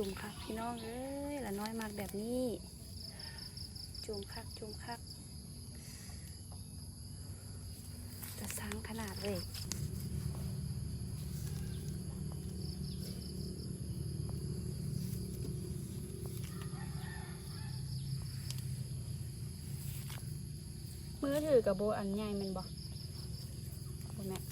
จุ่มคักพี่น้องเอ้ยละน้อยมากแบบนี้ จุ่มคักจุ่มคักจะสร้างขนาดเลยมือถือกับโบอันใหญ่มันบอกแม่ ส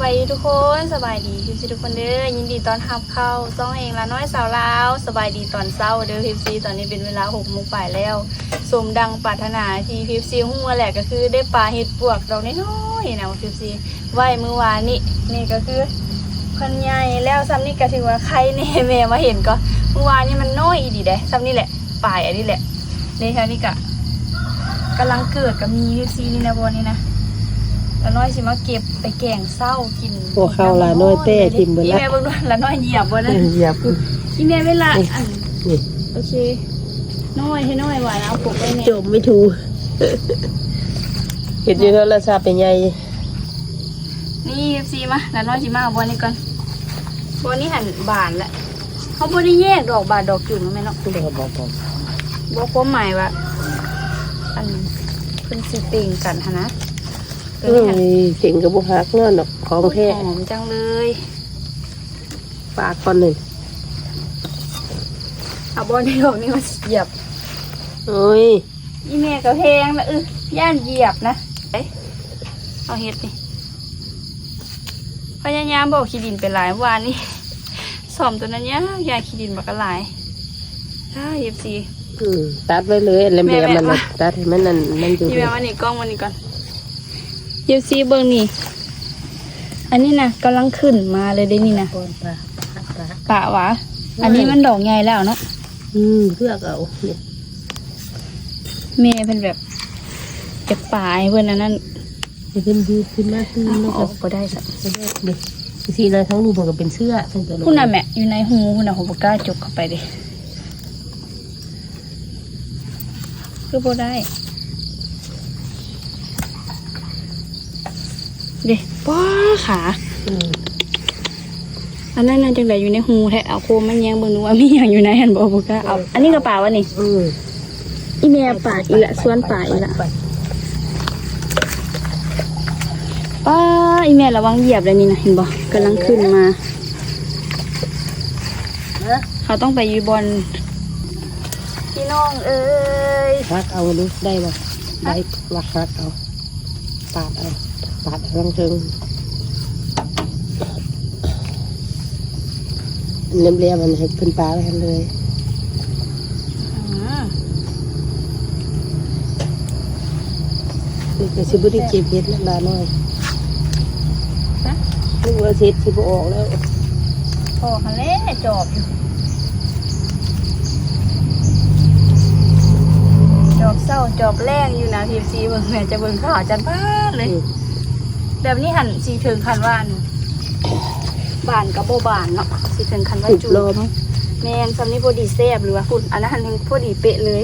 บายดีทุกคนสบายดีพิมซีทุกคนเด้อยินดีตอนรับเข้าซ่องเองละน้อยสาวลาวสบายดีตอนเช้าเด้อพิมซีตอนนี้เป็นเวลาหกโมงป่ายแล้วสมดังปรารถนาที่พิมซีหัวแหละก็คือได้ปลาเห็ดปวกดอกน้อยๆนะพิมซีไหวเมื่อวานนี้นี่ก็คือพันใหญ่แล้วซ้ำนี่ก็ถือว่าใครเน่แม่มาเห็นก็เมื่อวานนี้มันน้อยอีดีเด้ซ้ำนี่แหละปลายอันนี้แหละนี่แค่นี้ก็กำลังเกิดกับมีพิมซีนี่นะบนนี่นะ ละน้อยสิมาเก็บไปแกงเศร้ากินพวกเขาละน้อยเต้ทิ่มเบิดละ อีแม่เบิ่งด้วยละน้อยเหยียบบ่นะเหยียบอีแม่เวลาอันนี่โอเคน้อยให้น้อยหวานเอาปกไว้แม่จมไม่ถูกเห็นอยู่โทรศัพท์เป็นไงนี่ซีมาละน้อยสิมาเอาบอลนี่ก่อนบอลนี่หันบานละเขาบ่ได้แยกดอกบานดอกจุ่มนะแม่เนาะบอกบอกบอกบ่ความหมายว่าอันเพิ่นสิเต่งกันหันนะตัว เอ้นี้หันยเก่งกับบุหักเนาะดอกของแท้หอมจังเลยฝากก่อนหนึ่งเอาบอลที่ดอกนี่มาเหยียบโอ้ยอีเมก็แพงนะเออย่านเหยียบนะเอ้ยเอาเห็ดนี่พยายามบอกขี้ดินเป็นหลายวันนี่สอมตัวนั้นยากยาขี้ดินบักกะหลายถ้าเย็บสีอืมตัดไว้เลยอะไรแม่แบบมันแม่น่ะตัดให้มันนั่นมันอยู่พี่แม่วันนี้กล้องวันนี้ก่อนเย็บสีเบิ้งนี่ อันนี้นะกำลังขึ้นมาเลยได้นี่นะก่อนปลาปลาปะหวะ อันนี้มันดอกใหญ่แล้วเนาะ อืมเพื่อกเอาเนี่ยแม่เป็นแบบเก็บป่าให้เพื่อนอันนั้นจะเป็นดีขึ้นมากขึ้นแล้วอก็อกก็ได้สักจะได้เด็กทีเลยทั้งลูกมันก็เป็นเสื้อทั้งตัวลูกคุณน่ะแม่อยู่ในหูคุณน่ะผมบกล้าจกเข้าไปดิคือบ่ได้ เด็ป้าขาอืมอันนั้นน่าจังไดอยู่ในหูแท้เอาโคมมันแยงเบิ่งดูว่ามีอย่างอยู่ในหันบ่บ่กล้าเอาอันนี้ก็ป่าวะนี่อืมอีแม่ป่าอีละสวนป่าอีละไปป้าอีแม่ระวังเหยียบเลยนี่นะเห็นบ่กำลังขึ้นมานะเขาต้องไปอยูบอนพี่น้องเอ้ยฮักเอาดูได้บ่ได้วักฮักเอาปาดเอา ปาดเอาลังเทิงเลี้ยมเลี้ยมมันให้เพิ่นปลาไว้กันเลยอืมนี่ก็สิบ่ได้เก็บเห็ดแล้วลาน้อยนะนึกว่าเห็ดสิบ่ออกแล้วพอคันเล่จอบอยู่จอบเศร้าจอบแรงอยู่นะทีมซีเบิ่งแม่จะเบิ่งข่าวจันพาดเลย แบบนี้หันสีถึงคันว่าอันบานกับโบบานเนาะสีถึงคันว่าสิบจูโลมั้งแมนซัมนี่พอดีแซ่บหรือว่าคุณอันนั้นยังพอดีเป๊ะเลย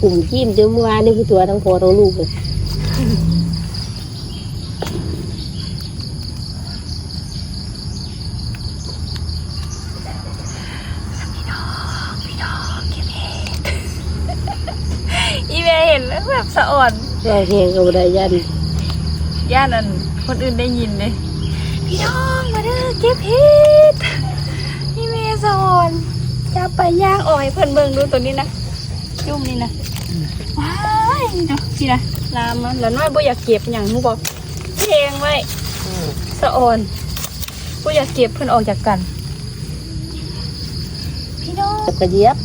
กลุ่มกินเจอเมื่อวานนี่คือตัวทั้งพ่อทั้งลูกเลยพี่น้องเก็บเห็ดอีเมเห็นแล้วแบบสะอ่อนเราแหงก็บ่ได้ยัน ย่านนั้นคนอื่นได้ยินเลยพี่น้องมาเด้อเก็บเห็ดอีเมสะอ่อนจะไปย่างอ่อยเพิ่นเบิ่งดูตัวนี้นะจุ่มนี่นะว้ายเนาะสินะลามมันแล้วน้อยบ่อยากเก็บอย่างหนูบอกเพลงไว้สะอ่อนบ่อยากเก็บเพิ่นออกจากกัน พี่น้องจะกระเยียบ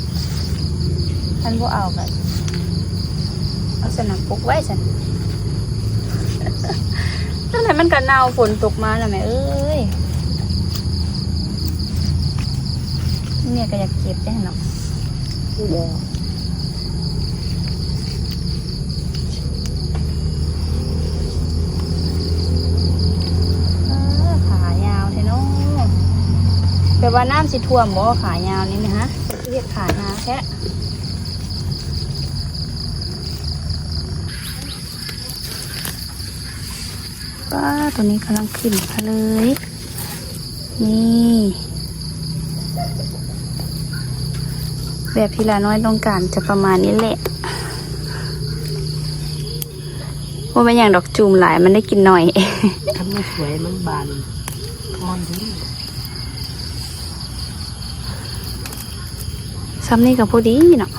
ท่านบ่เอากันเอาสนับปกไว้สัน นั่นแหละมันกันหนาวฝนตกมาแล้วแม่เอ้ยเนี่ยก็อยากเก็บได้เนาะบ่เอขายาวเทเนาะแปลว่าน้ำสิท่วมบ่ขายาวนี่นะฮะเรียกขายาวแค่ ป้าตัวนี้กำลังขึ้นมาเลย นี่แบบที่ลาน้อยต้องการจะประมาณนี้แหละว่าเป็นอย่างดอกจูมหลายมันได้กินหน่อยทำไม่สวยมันบานทอนดีซ้ำนี่กับพอดีเนาะ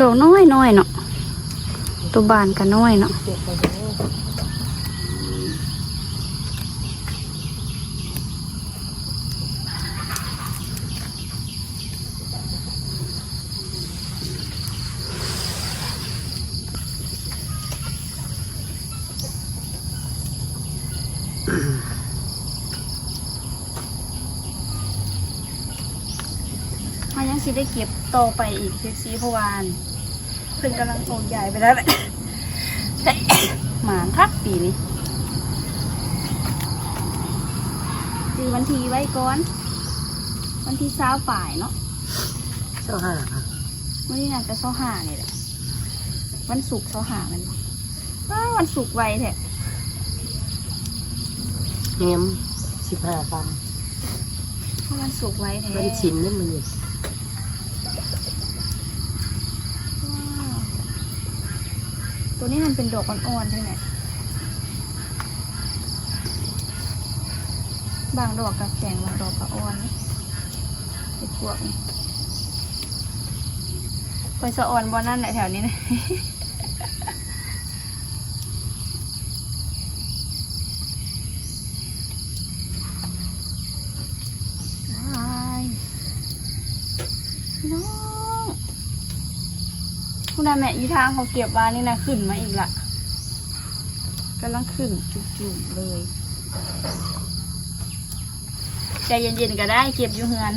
ดอกน้อยน้อยเนาะตัวบานกันน้อยเนาะมันยังสิได้เก็บ โตไปอีกเพ็ซีเพราะวานเพิ่นกำลังโตใหญ่ไปแล้วแหละหมานคักปีนี้จือวันทีไว้ก่อน วันที่เช้าป่ายเนาะเจ้าห้าค่ะวันนี้น่าจะเช้าหานี่แหละวันศุกร์เช้าหามันว้าวันศุกร์ไวแท้เนมสิบห้าฟันเพราะวันศุกร์ไวแท้มันชินนี่มันอยู่ ว้าว ตัวนี้มันเป็นดอกอ่อนๆใช่ไหมบางดอกกับแข็งบางดอกกับอ่อนไอ้พวกไปสะอ่อนบอนั่นแหละแถวนี้นะ ว้ายพี่น้องคุณ นายแม่อีทางเขาเก็บวานี่นะขึ้นมาอีกละกำลังขึ้นจุ่มๆเลยใจเย็นๆก็ได้เก็บอยู่เฮือน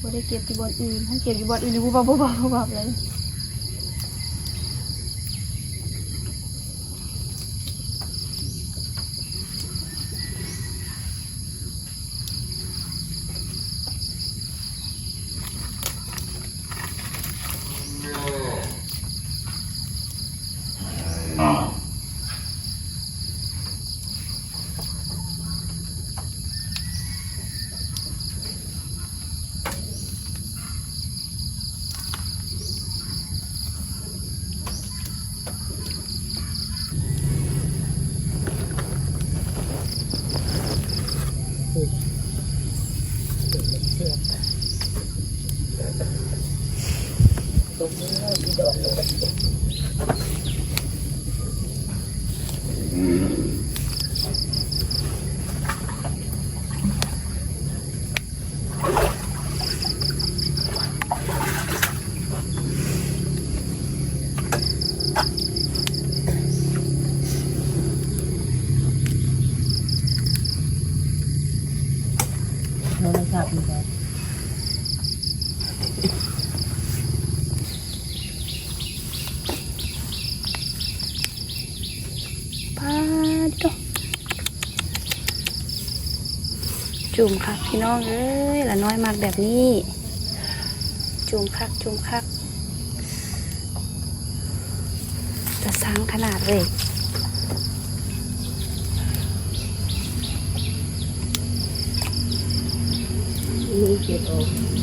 บ่ได้เก็บที่บอนอื่นถ้าเก็บที่บอนอื่นนี่บูบบูบาบูบเลย ตรงนี้ได้ที่ดอกเลย โทรศัพท์นี่ครับ ปาดโต จุ่มคักพี่น้องเอ้ยละน้อยมากแบบนี้ จุ่มคักจุ่มคักจะสร้างขนาดเลยนี่เก็บออก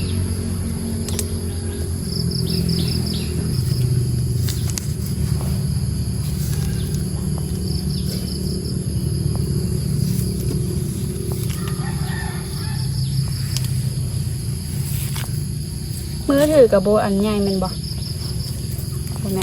กับโบอันใหญ่แมันบอกคุณแม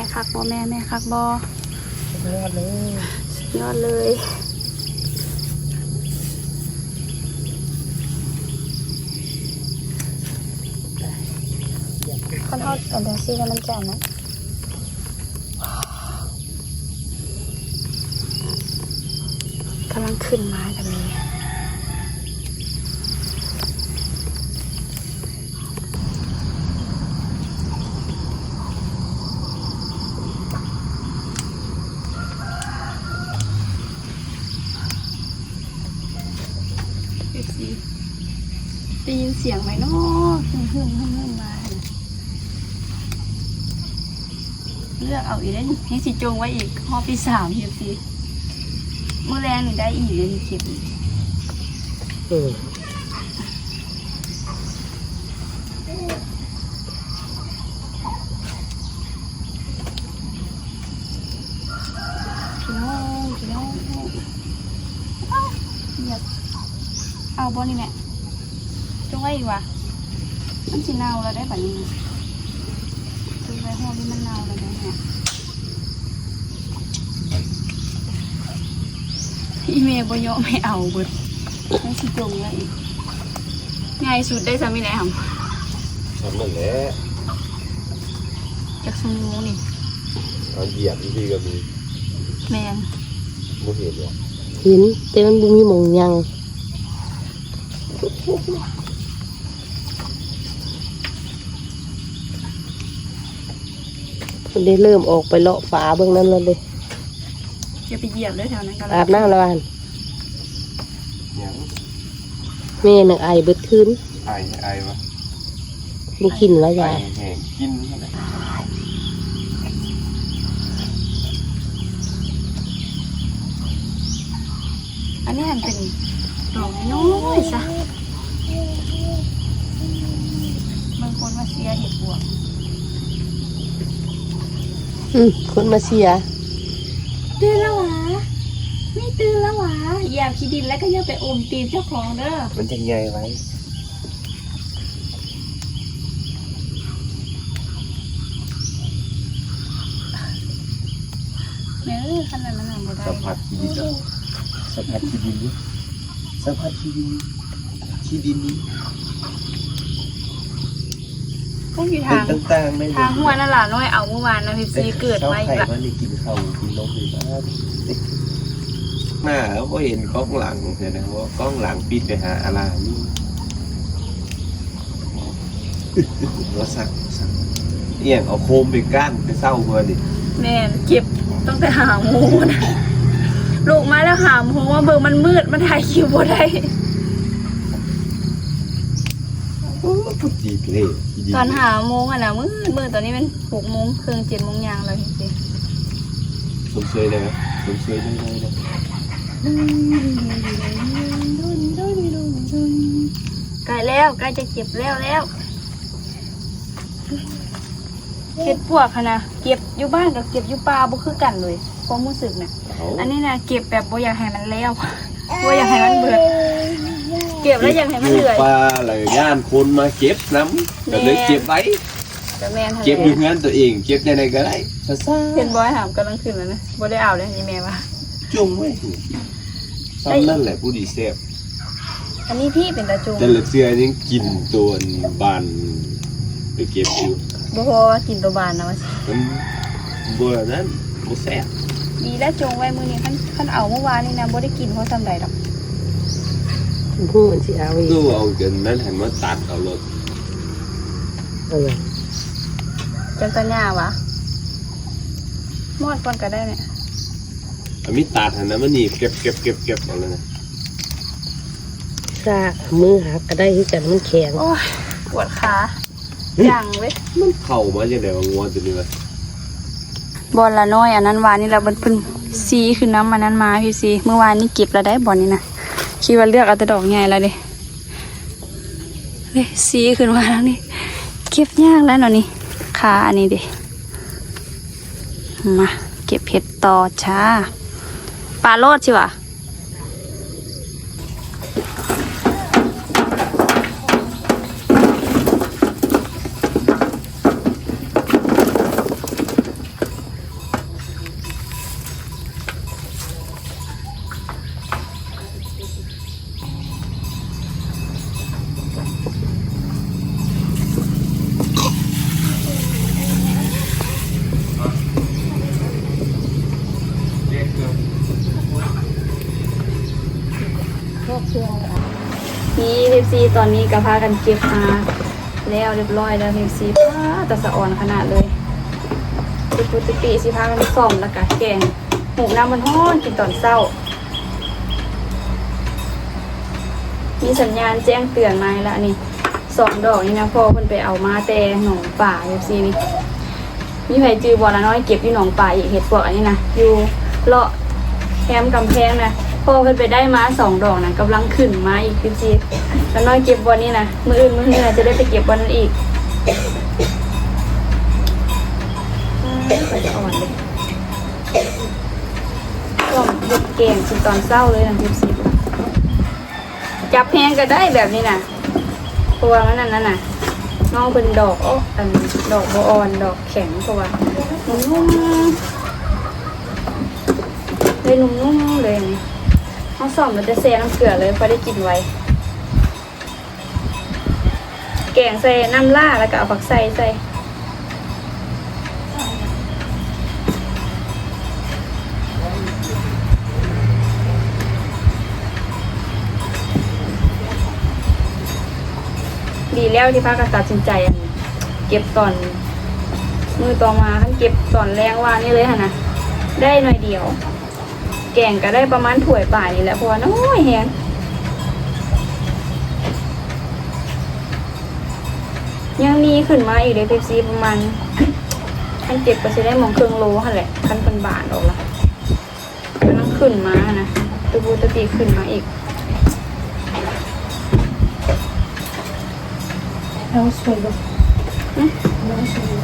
่คักบ่แม่แม่คักบ่ยอดเลยยอดเลย ค่อนข้างเอาเดนซี่แล้วมันแจ่มนะกำลังขึ้นมาแบบนี้ได้ยินเสียงไหมเนาะหึ่มหึ่มหึ่มหึ่มมา เลือกเอาอีกได้นี่ให้สิจงไว้อีกหอบที่สามเอฟซีเมื่อแรงนี่ได้อีกเลยนี่คลิปนี้อืมพี่น้องพี่น้องอ้าวเหยียบเอาบอนี่แม่จงไว้อีกว่ะมันสิเน่าแล้วได้แบบนี้นะจงไว้หอบที่มันเน่าแล้วได้เนี่ย อีเมย์บอยอไม่เอาเบิดไม่สิจงไว้อีกง่ายสุดได้สามีไหนหำทำนั่นแหละจากสมูนี่เอาเหยียบที่ก็มีแมนไม่เห็นหรอกเห็นแต่มันบ่มีหมองยังมันได้เริ่มออกไปเลาะฝาเบื้องนั้นแล้วเลย จะไปเหยียบด้วยแถวนั้นกันอาบน้ำแล้วอันยังแม่นังไอเบิดคืนไอไอวะบุกินแล้วไอยายแห้งกินเท่าไหร่อันนี้หันเป็นดอกน้อยๆซะบางคนว่าเสียเห็ดบวกอืมคนมาเสียตื่นแล้วหวะ ไม่ตื่นแล้วหวะอยากขี้ดินแล้วก็อย่าไปอมตีนเจ้าของเด้อมันจะใหญ่ไว้เนื้อขนาดนั้นน่ะบ่ได้สัมผัสที่ดินอะสัมผัสที่ดินดิสัมผัสที่ดินที่ดินนี้พวกอยู่เป็ทานง ต่างๆไม่ทางหัวนั่นล่ะน้อยเอาเมื่อวานนะพี่ซีเกิดมาอีกไข่ละมันนี่กินข้าวกินนมอยู่บ้าน หน้าเขาก็เห็นกล้องหลังเห็นนะว่ากล้องหลังปิดไปหาอะไรนี่ว่าสักสักเอียงเอาโคมไปก้านไปเศร้าเพื่อดิแม่นเก็บตั้งแต่หาโมงนะลูกมาแล้วหาโมงว่าเบิ่งมันมืดมันถ่ายคิวบ่ได้พุจีบเลยที่ดิตอนหาโมงอะนะมืดมืดตอนนี้เป็นหกโมงครึ่งเจ็ดโมงยางแล้วพี่ซีสมเชยเลยไหมสมเชยได้ได้ได้ ใกล้แล้วใกล้จะเก็บแล้วแล้วเก็บปวกค่ะนะเก็บอยู่บ้านกับเก็บอยู่ป่าบ่คือกันเลยความรู้สึกน่ะเอาอันนี้นะเก็บแบบบ่อยากให้มันแล้วบ่อยากให้มันเบื่อเก็บแล้วอยากให้มันเหนื่อยปลาอะไรย่านคนมาเก็บน้ำก็เลยเก็บไว้แต่แม่นทะเลเก็บอยู่เงินตัวเอง เก็บยังไงก็ได้ซ่าเห็นบอยหามกำลังขึ้นแล้วนะบ่ได้เอาเลยนี่แม่ว่าๆจุ่มไว้ ซ้ำนั่นแหละผู้ดีเซฟอันนี้พี่เป็นตาจุงแต่ละเสื้อยังกินตัวบานไปเก็บอยู่บ่พอว่ากินตัวบานนะว่าสิมันบัวนั้นบัแซ่บดีแล้วจงไว้มื้อนี้คันคันเอาเมื่อวานนี่นะบ่ได้กินเพราะซำใดดอกผู้มันสิเอาอีกตู้เอากันนั้นหันมาตัดเอารถเอาอย่างจังตะหญ้าวะมอดก่อนก็ได้เนี่ย อันนี้ตัดหันนะมันนี่เก็บเก็บเก็บเก็บเอาเลยนะซากมือหักก็ได้คือกันมันแข็งโอ้ยปวดขาจังเว้ยมันเข่ามาจากไหนวะงัวตัวนี้วะบอลละน้อยอันนั้นวานนี่เราเพิ่นซีคือน้ำมันนั้นมาพี่ซีเมื่อวานนี่เก็บแล้วได้บอลนี่นะคิดว่าเลือกเอาแต่ดอกใหญ่แล้วเด้เด้ซีขึ้นมาแล้วนี่เก็บยากแล้วเนาะนี่ขาอันนี้เด้มาเก็บเห็ดต่อจ้า ปลาโลดใช่ปะ ซีตอนนี้ก็พากันเก็บมาแล้วเรียบร้อยแล้วเฮฟซีป้าแต่สะอ่อนขนาดเลยปกติสิพากันซ่อมแล้วก็แกงหมูน้ำมันห้อนกินตอนเช้า มีสัญญาณแจ้งเตือนมาแล้วนี่สองดอกนี่นะพ่อเพิ่นไปเอามาแต่หนองป่าเอฟซีนี่มีไผจือบอละน้อยเก็บที่หนองป่าอีกเห็ดปวกอันนี้นะอยู่เลาะแคมกำแพงนะ พ่อเพิ่นไปได้มาสองดอกนะกำลังขึ้นมาอีกพี่จีแล้วน้อยเก็บวันนี้นะมืออื่นมือเหือจะได้ไปเก็บวันนั้นอีกก็จะอ่อนเลยก็เด็ดเก่งสิตอนเศร้าเลยนะพี่จีจับแพงก็ได้แบบนี้นะเพราะว่ามันนั่นนั่นน่ะน้องเป็นดอกโอ้อันดอกบออนดอกแข็งกว่านุ่มๆเลยนุ่มๆเลยนนี่ เขาซ่อมแล้วจะเซน้ำเกลือเลยพอได้กินไว้ แกงใส่น้ำล่าแล้วก็เอาผักใส่ใส่ดีแล้วที่พากตัดสินใจเก็บตอน มือต่อมาขั้นเก็บตอนแรงว่านี่เลยค่ะนะได้หน่อยเดียว แกงก็ได้ประมาณถ้วยป่านี่แหละเพราะว่าน้อยแฮงยังมีขึ้นมาอีกเลยเพปซีประมาณขั้นเจ็บก็จะได้หมองเครื่องโลค่ะแหละขั้นเป็นบาทออกละกำลังขึ้นมานะตูบูตะตีขึ้นมาอีกเอาสวยบ่หึเอาสวย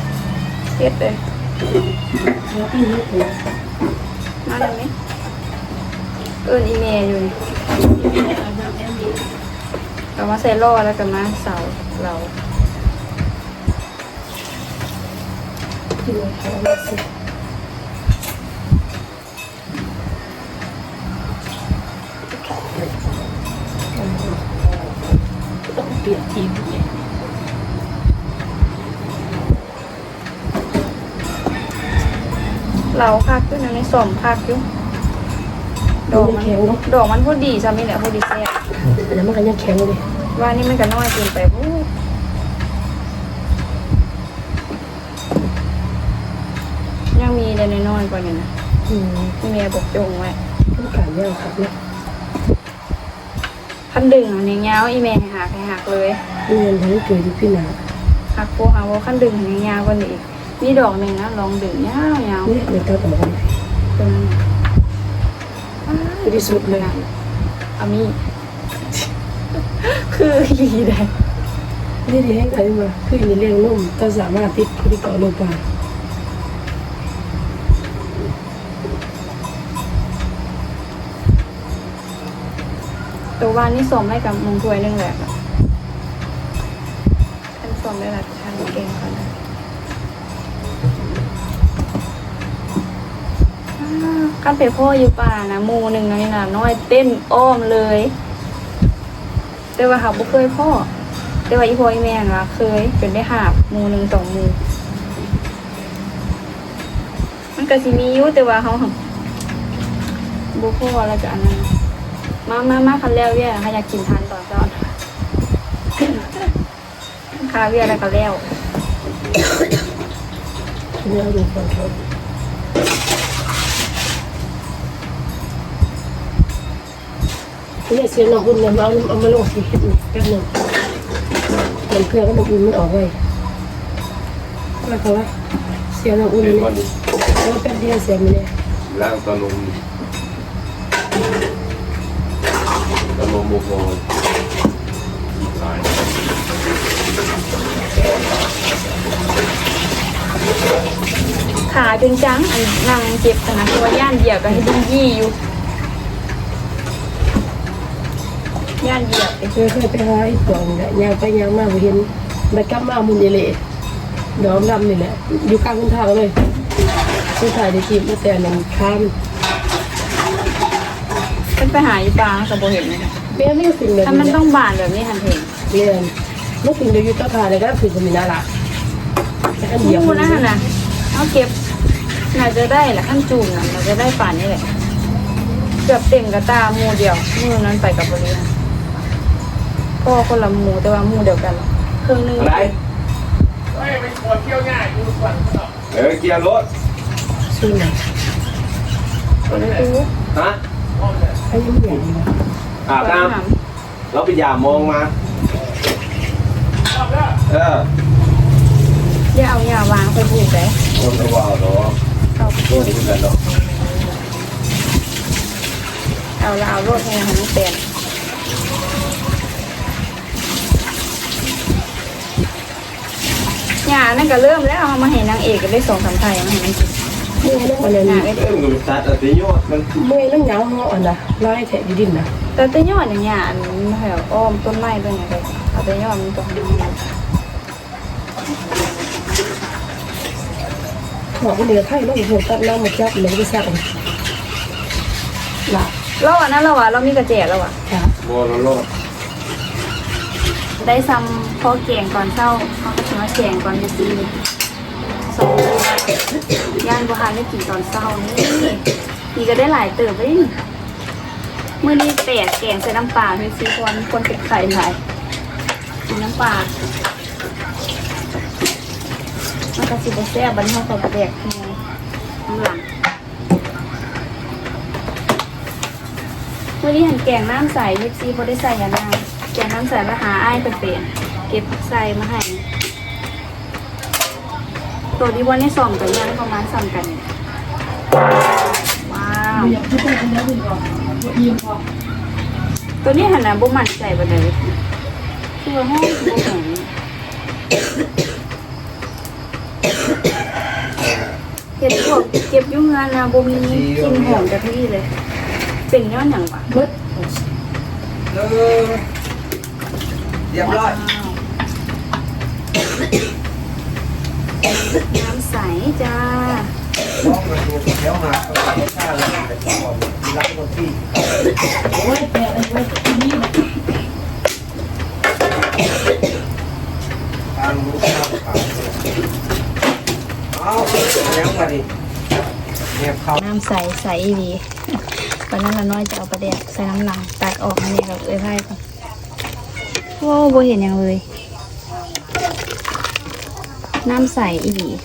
เทียดเลยเอาอีนี่ตัวมาได้ไหม เอินอีเมลอยู่เอามาใส่ล่อแล้วกันมาเสาเราที่เราสิต้องเปลี่ยนทีมเนี่ยเราคักขึ้นอันสอมคักอยู่ ดอกมันแข็งเนาะดอกมันพอดีซ้ำนี่แหละพอดีแซ่บแล้วมันก็ยังแข็งเลยว่านี่มันก็น้อยเกินไปพูดยังมีแต่น้อยๆกว่านี้นะอืมที่เมียบอกจงไว้ต้องการยาวครับเนี่ยพันดึงอันนี้ยาวอีเมลให้หักให้หักเลยเงินทั้งเกิดที่พี่นาหักโปหักโปขั้นดึงอันนี้ยาวกว่านี้อีกนี่ดอกหนึ่งนะลองดึงยาวยาวเนี่ยเดี๋ยวต้องเอาไปเป็น ที่สุดเลยอามีคือดีเลยนี่ดีให้ใครมาคือมีเลี้ยงนุ่มก็สามารถติดที่เกาะลงไปตัววานนี่สมให้กับมงถวยหนึ่งแหละท่านสมได้หลายท่านเก่งกว่านะ กันไปพ่ออยู่ป่านะหมูหนึ่งนะนี่นะน้อยเต้นอ้อมเลย แต่ว่าหาบุเคยพ่อ แต่ว่าอีพ่ออีแม่นว่าเคยจนได้หาบหมูหนึ่งสองหมูมันก็สิมีอยู่แต่ว่าเขาบุพ่อแล้วจะอันนั้นมามามาคันแล้วเวียค่ะอยากกินทานต่อจอนคาเวียแล้วก็แล้วเนี่ยดูฟังเขา เนี่ยเสียงน้องอุ่นเนี่ยมาเอาเอามาลงสีเห็ดนี่แป๊บหนึงมันเพื่อก็น้องอุ่นมันออกไว้ว่าเขาว่าเสียงน้องอุ่นเป็นเนี่ยวันนี้แล้วแป๊บเดียวเสียงมันเนี่ยร่างตะลงตะลงโมโหตายขาจนจังอันนั่งเจ็บขนาดตัวย่านเหยียบก็ให้ดิ้นยี่อยู่ ย่านเหยียบไปเคยเคยไปหาไอ้ตองเนี่ยยางไปยางมาบ่เห็นมันกลับมามุนเยเละดอมดำนี่แหละอยู่กลางคุณทางเลยคุณถ่ายได้คลิปมาแต่นั่นข้ามเป็นไปหาอีปลากับโบเห็นเลยเปี้ยไม่สิ่งแบบถ้ามันนี้ต้องบานแบบนี้ทันเห็นเรียนไม่สิ่งเดียวอยู่ต่อทายเลยก็คือจะมีน่ารักแต่อันเดียวมูนะฮะนะเอาเก็บน่าจะได้แหละขั้นจูนน่ะเราจะได้ป่านนี่แหละเกือบเต็มกระตามูเดียวมือนั้นไปกับบริษัท พ่อคนละหมูแต่ว่าหมูเดียวกันเครื่องนึงอะไรเออเกียร์รถชื่ออะไรตัวนี้ตู้ฮะไอ้ยังไม่ใหญ่เลยนะอาบน้ำเราไปยามมองมา เอออย่าเอาอย่าวางไปปลูกเลยคนไม่ว่าหรอกเอาไปปตัลูวกนี้กันหรอกเอาละเอารถให้มันเป็น หยานั่นก็เริ่มแล้วเอามาให้นางเอกก็ได้สองสามไทยมาให้มันกินเมื่อยนั่งอันนั้นหยาไอ้เออมันตัดอัตยอดมันเมื่อยนั่งยาวเหาะอันน่ะไล่แถะดินนะแต่แต่ยอดอย่างเงี้ยอันแถวอ้อมต้นไม้เป็นไงเลยเอาแต่ยอดมันตรงนี้หอกเหนือไข่ลูกหัวตัดน้ำหมดจับเลยไปสักหลับเราอันนั้นเราอะเรามีกระเจี๊ยเราอะจ้ะบัวรอดได้ซ้ำพอแกงก่อนเช้าเขา ก็ถือว่าแกงก่อนจะซีสองย่านบุหารได้กินตอนเช้านี่นี่ก็ได้หลายเติบเลยเมื่อนี้แปดแกงใส่น้ำปลาเพื่อซีคนคนเป็นไข่หลายกินน้ำปลามันก็สิบแซ่บบันเทากับแดกข้างหลังเมื่อนี้หันแกงน้ำใสเอฟซีเขาได้ใส่ยานางแกงน้ำใสมาหาไอ้เป็นเปลี่ยนเก็บใส่มาให้ ตัวที่วันนี้สองตัวเนี้ประมาณสามกันเนี่ยว้าวอยากที่ต้องคนนั้นดีกว่ายิ้มพอตัวนี้หันหน้าบุมันใจไปเลยคือว่าห้องบุหงเห็ดพวกเก็บอยุ่งงานนะบุมีกลินหอมจากที่เลย เป็นย้อนอย่างวะเบิดเออเรียบร้อย น้ำใสจ้าน้องมาดูแถวมาข้าวเลยแต่ก่อนรักคนที่โอ้ยแก่อะไรไว้ที่นี่นะตามรู้ข้าวขาวเอาแล้วมาดิเนี่ยเขาน้ำใสใสดีวันนั้นเราน้อยจะเอาประเด็กใส่น้ำลังตัดออกมาเนี่ยกับเอ้ยไพ่ก่อนโว้โบเห็นอย่างเลย น้ำใสอีก